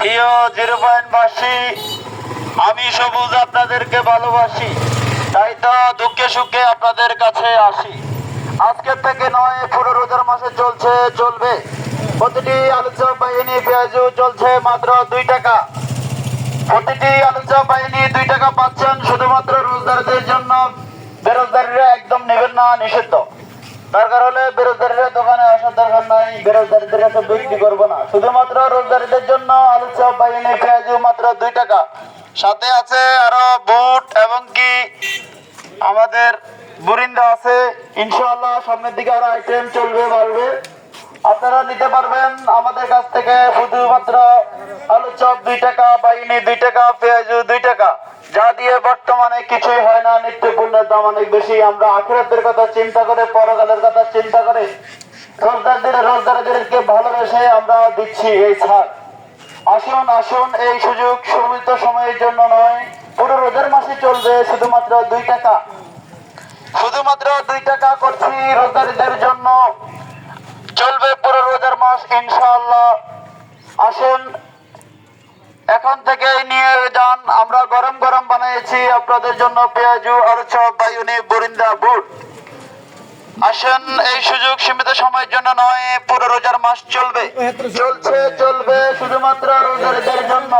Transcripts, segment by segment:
Zero আমি সবুজ আপনাদেরকে ভালোবাসি, তাই তো দুঃখে সুখে আপনাদের কাছে আসি। আজকের থেকে নয় পুরো রোজার মাসে চলছে, চলবে। প্রতিটি আলোচনা বাহিনী পেঁয়াজু চলছে মাত্র দুই টাকা। প্রতিটি আলোচনা বাহিনী দুই টাকা পাচ্ছেন, শুধুমাত্র রোজগারদের জন্য। বেরোজগারীরা একদম নেবেন না, নিষিদ্ধ। দরকার হলে বেরোজগারীরা দোকানে আসার দরকার নাই। বেরোজগারীদের কাছে বিক্রি করব না। শুধুমাত্র রোজগারীদের জন্য আলোচনা বাহিনী পেঁয়াজু মাত্র দুই টাকা। সাথে আছে আরও বুট এবং কি আমাদের বুরিন্দা আছে। ইনশাআল্লাহ সামনের দিকে আরও আইটেম চলবে, বাড়বে। আপনারা নিতে পারবেন আমাদের কাছ থেকে শুধুমাত্র আলু চপ দুই টাকা বাইনি দুই টাকা পেঁয়াজু দুই টাকা। যা দিয়ে বর্তমানে কিছুই হয় না নিত্য পণ্যের দাম অনেক বেশি। আমরা আখেরাতের কথা চিন্তা করে, পরকালের কথা চিন্তা করে রোজগারদের রোজগারদেরকে ভালোবেসে আমরা দিচ্ছি এই ছাড়। আসুন আসুন, এই সুযোগ সীমিত সময়ের জন্য নয়, পুরো রোজার মাসে চলবে শুধুমাত্র দুই টাকা। শুধুমাত্র দুই টাকা করছি রোজদারিদের জন্য। চলবে পুরো রোজার মাস, ইনশাআল্লাহ। আসুন এখন থেকে নিয়ে যান আমরা গরম গরম বানিয়েছি। আপনাদের জন্য পেঁয়াজু আলু চপ বায়ুনি বরিন্দা বুট। আসেন, এই সুযোগ সীমিত সময়ের জন্য নয়, পুরো রোজার মাস চলবে। চলছে, চলবে শুধুমাত্র জন্য।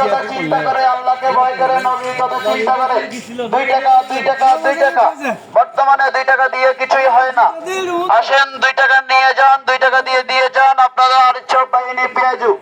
কথা চিন্তা করে, আল্লাহকে ভয় করে, নবীর কথা চিন্তা করে। দুই টাকা দুই টাকা দুই টাকা। বর্তমানে দুই টাকা দিয়ে কিছুই হয় না। আসেন, দুই টাকা নিয়ে যান, দুই টাকা দিয়ে দিয়ে যান। আপনারা আর চপ বাহিনী পেঁয়াজু।